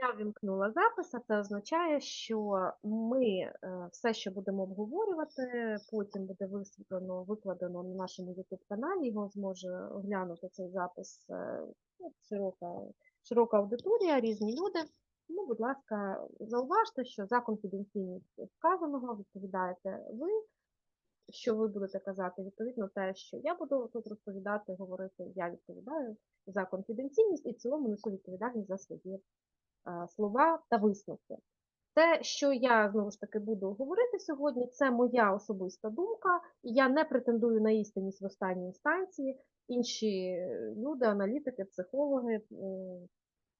Я вімкнула запис, а це означає, що ми е, все, що будемо обговорювати, потім буде висвітлено, викладено на нашому youtube каналі Його зможе оглянути цей запис е, ну, широка, широка аудиторія, різні люди. Тому, будь ласка, зауважте, що за конфіденційність вказаного відповідаєте ви, що ви будете казати, відповідно те, що я буду тут розповідати, говорити, я відповідаю за конфіденційність і в цілому несу відповідальність за свої слова та висновки. Те, що я знову ж таки буду говорити сьогодні, це моя особиста думка, і я не претендую на істинність в останній інстанції. Інші люди, аналітики, психологи, е,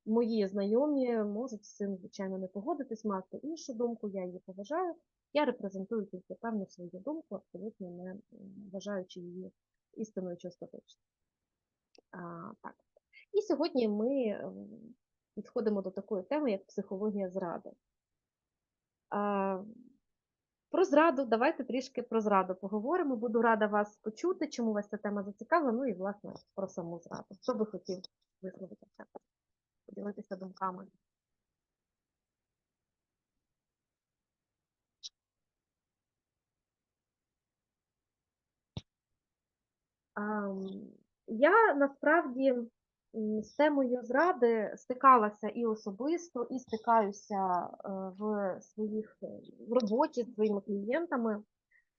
мої знайомі можуть з цим, звичайно, не погодитись, мати іншу думку, я її поважаю. Я репрезентую тільки певну свою думку, абсолютно не вважаючи її істинною чи остаточною. Так. І сьогодні ми підходимо до такої теми, як психологія зради. А, Про зраду, давайте трішки про зраду поговоримо. Буду рада вас почути, чому вас ця тема зацікавила, ну і, власне, про саму зраду. Хто би хотів висловитися, поділитися думками? Я насправді з темою зради стикалася і особисто, і стикаюся е, в своїх е, в роботі з своїми клієнтами.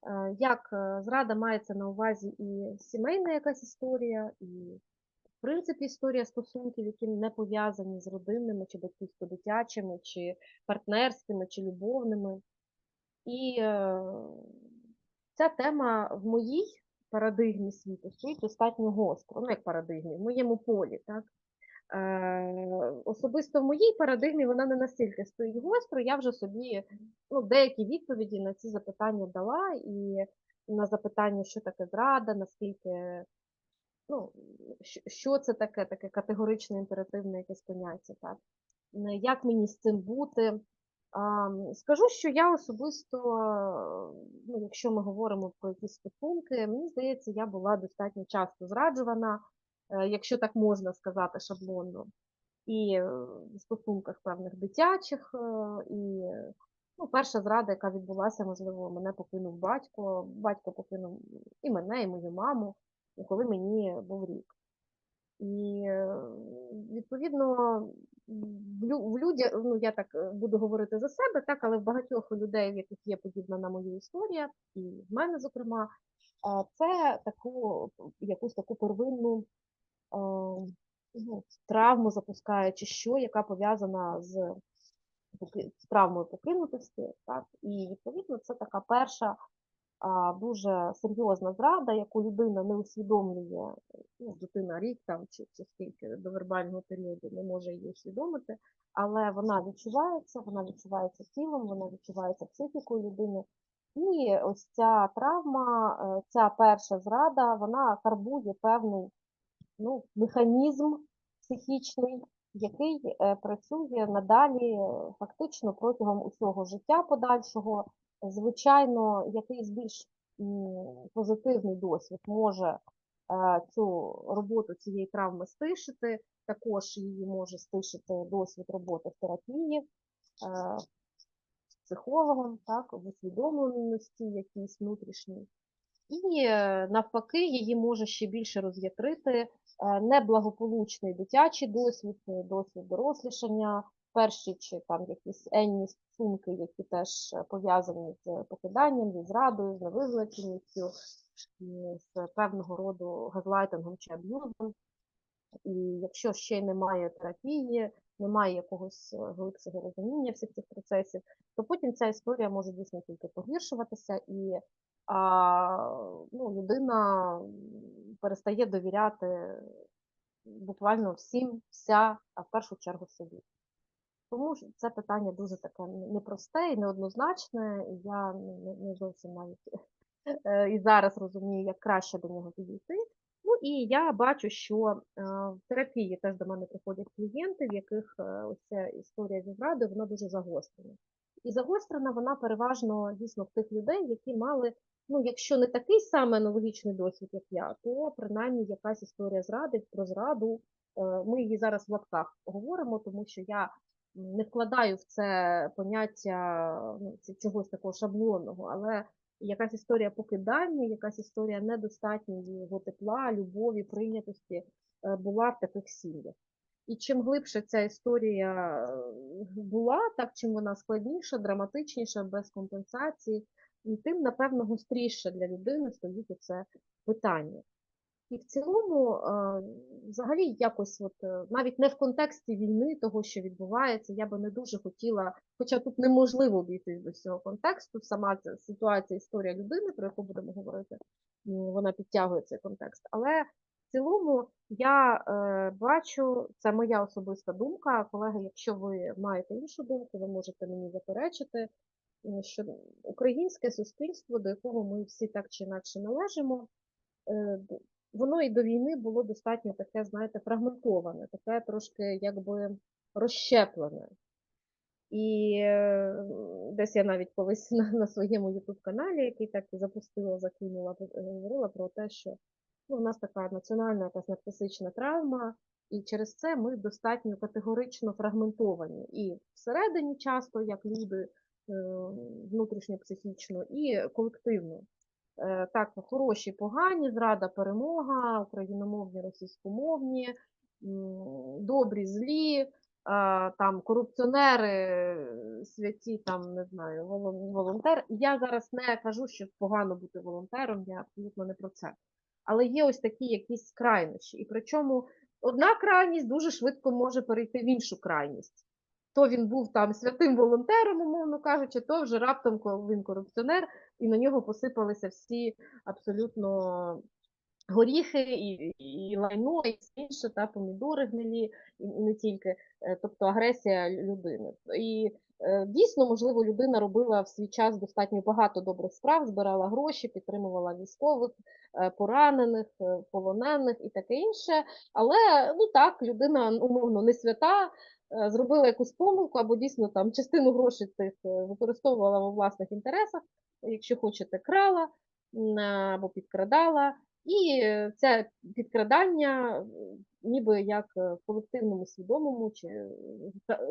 Е, Як зрада мається на увазі і сімейна якась історія, і в принципі історія стосунків, які не пов'язані з родинними, чи батьківсько-дитячими, чи партнерськими, чи любовними. І ця тема в моїй парадигмі світу стоїть достатньо гостро, ну як парадигмі, в моєму полі. Так? Е, особисто в моїй парадигмі вона не настільки стоїть гостро, я вже собі ну, деякі відповіді на ці запитання дала, і на запитання, що таке зрада, наскільки, ну, що- це таке, таке категоричне імперативне якесь поняття, так? Е, як мені з цим бути. Скажу, що я особисто, ну, якщо ми говоримо про якісь стосунки, мені здається, я була достатньо часто зраджувана, е, якщо так можна сказати, шаблонно. І е, в стосунках певних дитячих, е, і ну, перша зрада, яка відбулася, можливо, мене покинув батько. Батько покинув і мене, і мою маму, коли мені був рік. І відповідно в лю- людях, ну я так е, буду говорити за себе, так, але в багатьох людей, в яких є подібна на мою історія, і в мене, зокрема, це таку якусь таку первинну ну, травму запускає, чи що, яка пов'язана з, з травмою покинутості. Так, і відповідно це така перша дуже серйозна зрада, яку людина не усвідомлює, ну, дитина рік там чи, чи скільки до вербального періоду не може її усвідомити, але вона відчувається, вона відчувається тілом, вона відчувається психікою людини. І ось ця травма, е, ця перша зрада, вона карбує певний ну, механізм психічний, який е, працює надалі е, фактично протягом усього життя подальшого. Звичайно, якийсь більш позитивний досвід може е, цю роботу цієї травми стишити, також її може стишити досвід роботи в терапії, е, психологом, так, в усвідомленості якійсь внутрішній. І е, навпаки, її може ще більше роз'ятрити неблагополучний дитячий досвід, досвід дорослішання, перші чи там якісь енні стосунки, які теж е, пов'язані з покиданням, зі зрадою, з невизначеністю, з певного роду газлайтингом чи аб'юзом. І якщо ще немає терапії, немає якогось е, глибшого розуміння всіх цих процесів, то потім ця історія може дійсно тільки погіршуватися, і а, ну, людина перестає довіряти буквально всім, вся, а в першу чергу собі. Тому ж це питання дуже таке непросте і неоднозначне. Я не, зовсім навіть е, і зараз розумію, як краще до нього підійти. Ну і я бачу, що е, в терапії теж до мене приходять клієнти, в яких е, ось ця історія зі зрадою, вона дуже загострена. І загострена вона переважно дійсно в тих людей, які мали, ну якщо не такий самий аналогічний досвід, як я, то принаймні якась історія зради про зраду. Ми її зараз в лапках говоримо, тому що я не вкладаю в це поняття ну, чогось такого шаблонного, але якась історія покидання, якась історія недостатньої його тепла, любові, прийнятості е, була в таких сім'ях. І чим глибше ця історія е, була, так чим вона складніша, драматичніша, без компенсації, тим, напевно, гостріше для людини стоїть це питання. І в цілому, е, взагалі, якось, от, е, навіть не в контексті війни, того, що відбувається, я би не дуже хотіла, хоча тут неможливо обійтись без цього контексту, сама ця ситуація, історія людини, про яку будемо говорити, вона підтягує цей контекст. Але в цілому я е, бачу, це моя особиста думка. Колеги, якщо ви маєте іншу думку, ви можете мені заперечити, що українське суспільство, до якого ми всі так чи інакше належимо, воно і до війни було достатньо таке, знаєте, фрагментоване, таке трошки якби розщеплене. І е, десь я навіть колись на, на своєму ютуб-каналі, який так і запустила, закинула, е, говорила про те, що ну, в нас така національна якась нарцисична травма, і через це ми достатньо категорично фрагментовані. І всередині часто, як люди, е, внутрішньо психічно, і колективно. Е, Так, хороші, погані, зрада, перемога, україномовні, російськомовні, добрі, злі, там корупціонери, святі, там не знаю, волон- волонтер. Я зараз не кажу, що погано бути волонтером, я абсолютно не про це. Але є ось такі якісь крайнощі. І причому одна крайність дуже швидко може перейти в іншу крайність. То він був там святим волонтером, умовно кажучи, то вже раптом, він корупціонер, і на нього посипалися всі абсолютно горіхи, і, і лайно, і інше, та помідори гнилі, і не тільки, е, тобто агресія людини. І е, дійсно, можливо, людина робила в свій час достатньо багато добрих справ, збирала гроші, підтримувала військових, е, поранених, полонених і таке інше. Але ну так, людина умовно не свята. Зробила якусь помилку, або дійсно там частину грошей цих використовувала у власних інтересах, якщо хочете, крала або підкрадала. І е, це підкрадання, ніби як е, в колективному свідомому, чи е,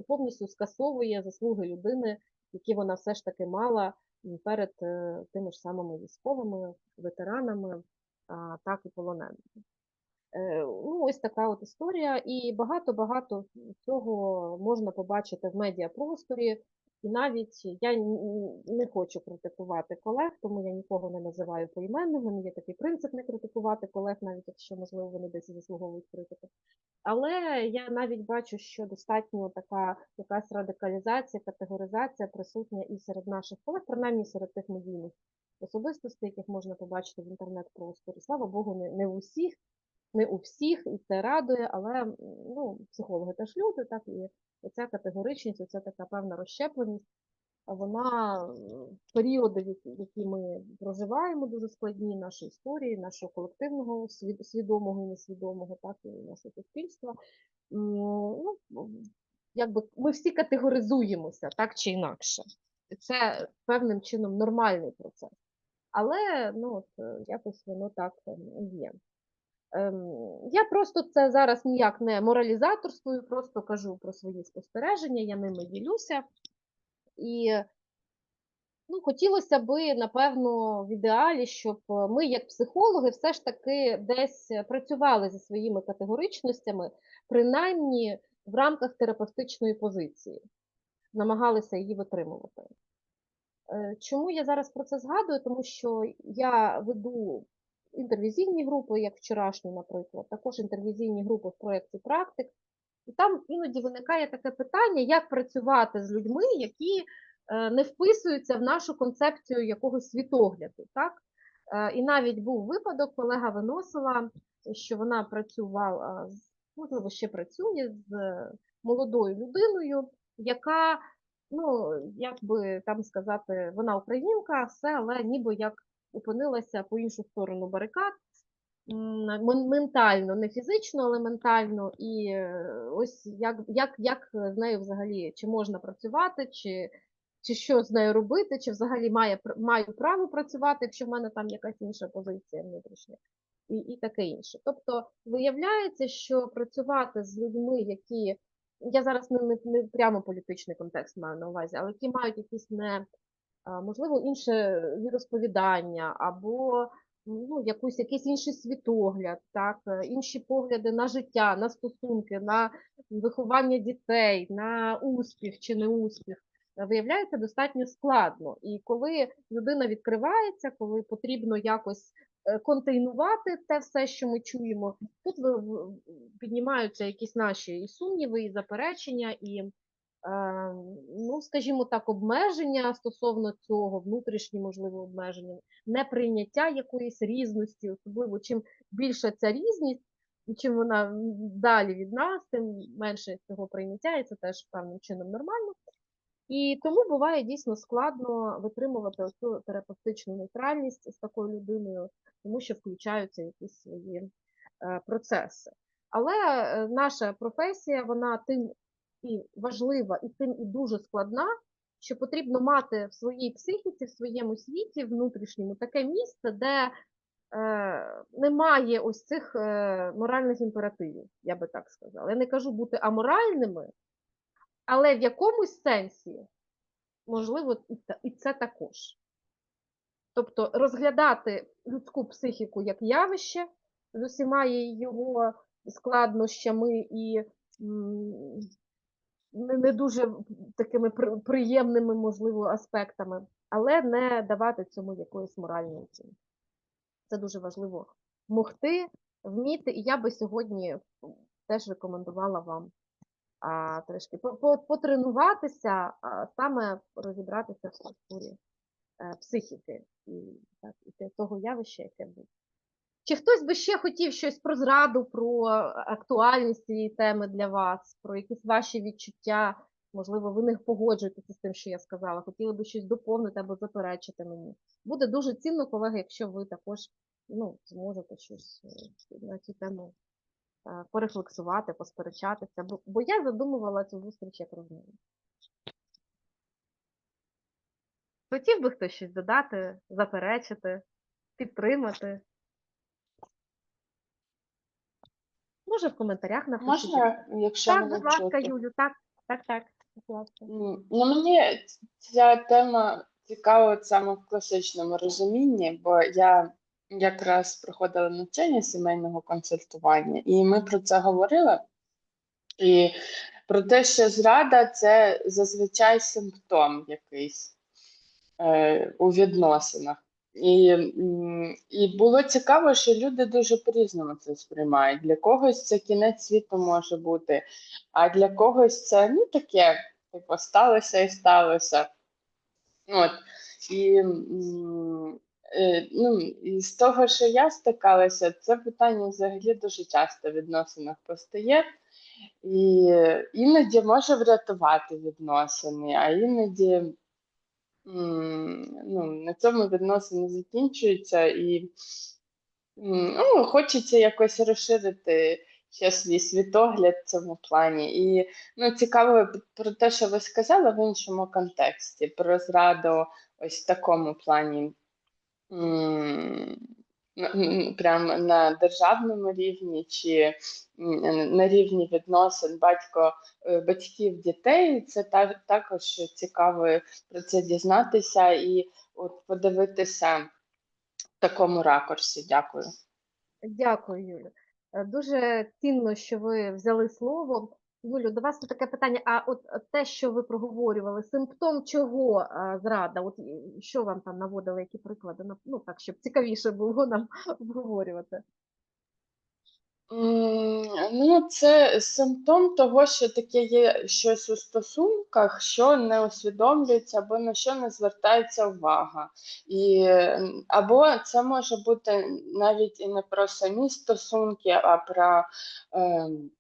повністю скасовує заслуги людини, які вона все ж таки мала перед тими ж самими військовими, ветеранами, так і полоненими. Ну, ось така от історія, і багато-багато цього можна побачити в медіапросторі. І навіть я не хочу критикувати колег, тому я нікого не називаю поіменними. У мене є такий принцип не критикувати колег, навіть якщо, можливо, вони десь заслуговують критики. Але я навіть бачу, що достатньо така якась радикалізація, категоризація присутня і серед наших колег, принаймні серед тих медійних особистостей, яких можна побачити в інтернет-просторі. Слава Богу, не, не в усіх, не у всіх, і це радує, але ну, психологи теж люди, так і оця категоричність, оця така певна розщепленість, вона періоди, в які- ми проживаємо, дуже складні наші історії, нашого колективного свідомого і несвідомого, так і нашого суспільства. Ну, якби ми всі категоризуємося так чи інакше. Це певним чином нормальний процес. Але ну, от, е, якось воно так ем, є. Ем, Я просто це зараз ніяк не моралізаторствую, просто кажу про свої спостереження, я ними ділюся. І ну, хотілося би, напевно, в ідеалі, щоб е, ми, як психологи, все ж таки десь працювали зі своїми категоричностями, принаймні в рамках терапевтичної позиції, намагалися її витримувати. Е, Чому я зараз про це згадую? Тому що я веду інтервізійні групи, як вчорашні, наприклад, також інтервізійні групи в проєкті практик. І там іноді виникає таке питання, як працювати з людьми, які е, не вписуються в нашу концепцію якогось світогляду. Так? Е, І навіть був випадок, колега виносила, що вона працювала, з- можливо, ще працює з молодою людиною, яка, ну, як би там сказати, вона українка, все, але ніби як опинилася по іншу сторону барикад, ментально, не фізично, але ментально. І е, ось як, як, як з нею взагалі, чи можна працювати, чи, чи що з нею робити, чи взагалі має, маю право працювати, якщо в мене там якась інша позиція внутрішня, і, і таке інше. Тобто виявляється, що працювати з людьми, які я зараз не, не, не прямо політичний контекст маю на увазі, але які мають якісь не можливо інше віросповідання або ну, якусь, якийсь інший світогляд, так, е, інші погляди на життя, на стосунки, на виховання дітей, на успіх чи неуспіх, е, виявляється достатньо складно. І коли людина відкривається, коли потрібно якось е, контейнувати те все, що ми чуємо, тут піднімаються якісь наші і сумніви, і заперечення, і, е, ну, скажімо так, обмеження стосовно цього, внутрішні, можливо, обмеження, неприйняття якоїсь різності, особливо чим більша ця різність, і чим вона далі від нас, тим менше цього прийняття, і це теж певним чином нормально. І тому буває дійсно складно витримувати цю терапевтичну нейтральність з такою людиною, тому що включаються якісь свої е, процеси. Але е, наша професія, вона тим і важлива, і тим і дуже складна, що потрібно мати в своїй психіці, в своєму світі внутрішньому таке місце, де е, немає ось цих е, моральних імперативів, я би так сказала. Я не кажу бути аморальними, але в якомусь сенсі, можливо, і це також. Тобто розглядати людську психіку як явище з усіма його складнощами і не, дуже такими приємними, можливо, аспектами, але не давати цьому якоїсь моральної оцінки. Це дуже важливо могти, вміти, і я би сьогодні теж рекомендувала вам а, трішки по- по- потренуватися, а, саме розібратися в структурі е, психіки і, так, і того явища, яке буде. Чи хтось би ще хотів щось про зраду, про актуальність цієї теми для вас, про якісь ваші відчуття? Можливо, ви не погоджуєтеся з тим, що я сказала, хотіли би щось доповнити або заперечити мені. Буде дуже цінно, колеги, якщо ви також ну, зможете щось е, на цю тему е, порефлексувати, посперечатися, бо, я задумувала цю зустріч як розмову. Хотів би хтось щось додати, заперечити, підтримати. Може, в коментарях напишіть. Можна, якщо Так, будь ласка. Юлю, так, так, так, будь ласка. Ну, мені ця тема цікава от саме в класичному розумінні, бо я якраз проходила навчання сімейного консультування, і ми про це говорили. І про те, що зрада це зазвичай симптом якийсь е, у відносинах. І, і було цікаво, що люди дуже по-різному це сприймають. Для когось це кінець світу може бути, а для когось це ну таке, типу, сталося і сталося. От. І, е, ну, і з того, що я стикалася, це питання взагалі дуже часто в відносинах постає. І іноді може врятувати відносини, а іноді ну, на цьому відносини закінчуються, і ну, хочеться якось розширити ще свій світогляд в цьому плані. І ну, цікаво про те, що ви сказали в іншому контексті, про зраду ось в такому плані. Прямо на державному рівні чи на рівні відносин батько е, батьків дітей. Це та- також цікаво про це дізнатися і от подивитися в такому ракурсі. Дякую. Дякую, Юлю. Е, Дуже цінно, що ви взяли слово. Юлю, до вас таке питання. А от е, те, що ви проговорювали, симптом чого е, зрада? От що вам там наводили, які приклади? Ну, так, щоб цікавіше було нам обговорювати. Ну, це симптом того, що таке є щось у стосунках, що не усвідомлюється або на що не звертається увага. І, або це може бути навіть і не про самі стосунки, а про ем,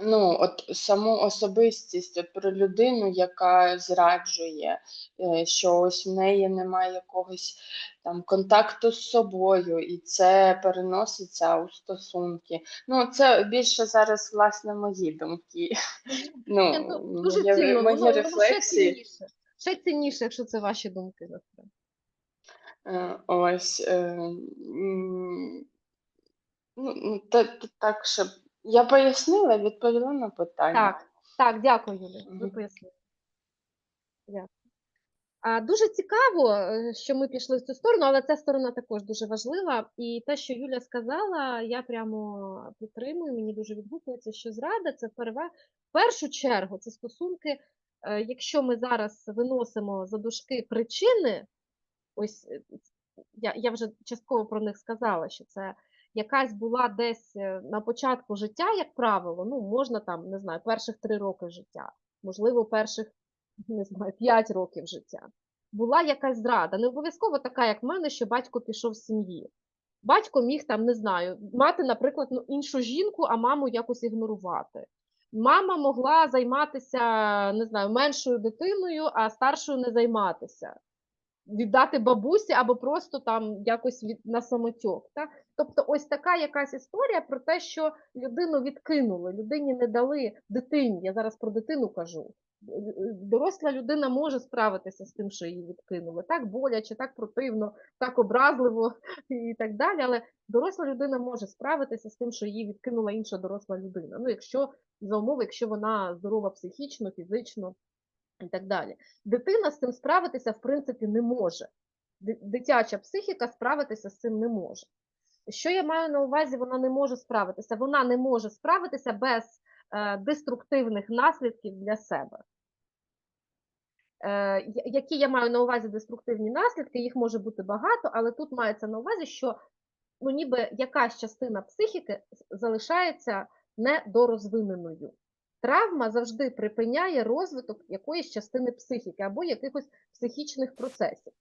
ну, от саму особистість, от про людину, яка зраджує, е, що ось в неї немає якогось там контакту з собою, і це переноситься у стосунки. Ну, це більше зараз, власне, мої думки. Ну, ну, Дуже моє- цінно, мої воно, воно ще цінніше. Ще цінніше, якщо це ваші думки насправді. Е, Ось. е, Ну, ну, та- та- так, щоб я пояснила, відповіла на питання. Так, Так, дякую, Юлі. Ви пояснили. Дякую. А, дуже цікаво, е, що ми пішли в цю сторону, але ця сторона також дуже важлива. І те, що Юля сказала, я прямо підтримую, мені дуже відгукується, що зрада це переваг... в першу чергу це стосунки. е, Якщо ми зараз виносимо за дужки причини, ось е, я, я вже частково про них сказала, що це якась була десь е, на початку життя, як правило, ну можна там, не знаю, перших три роки життя, можливо, перших не знаю, п'ять років життя. Була якась зрада, не обов'язково така, як в мене, що батько пішов з сім'ї. Батько міг там, не знаю, мати, наприклад, ну, іншу жінку, а маму якось ігнорувати. Мама могла займатися, не знаю, меншою дитиною, а старшою не займатися віддати бабусі або просто там якось від на самотьок. Так? Тобто, ось така якась історія про те, що людину відкинули, людині не дали дитині. Я зараз про дитину кажу. Доросла людина може справитися з тим, що її відкинули. Так боляче, так противно, так образливо і так далі. Але доросла людина може справитися з тим, що її відкинула інша доросла людина. Ну, якщо за умови, якщо вона здорова психічно, фізично і так далі. Дитина з цим справитися, в принципі, не може. Дитяча психіка справитися з цим не може. Що я маю на увазі, вона не може справитися? Вона не може справитися без е, деструктивних наслідків для себе. Е, які я маю на увазі деструктивні наслідки, їх може бути багато, але тут мається на увазі, що ну, ніби якась частина психіки залишається недорозвиненою. Травма завжди припиняє розвиток якоїсь частини психіки або якихось психічних процесів.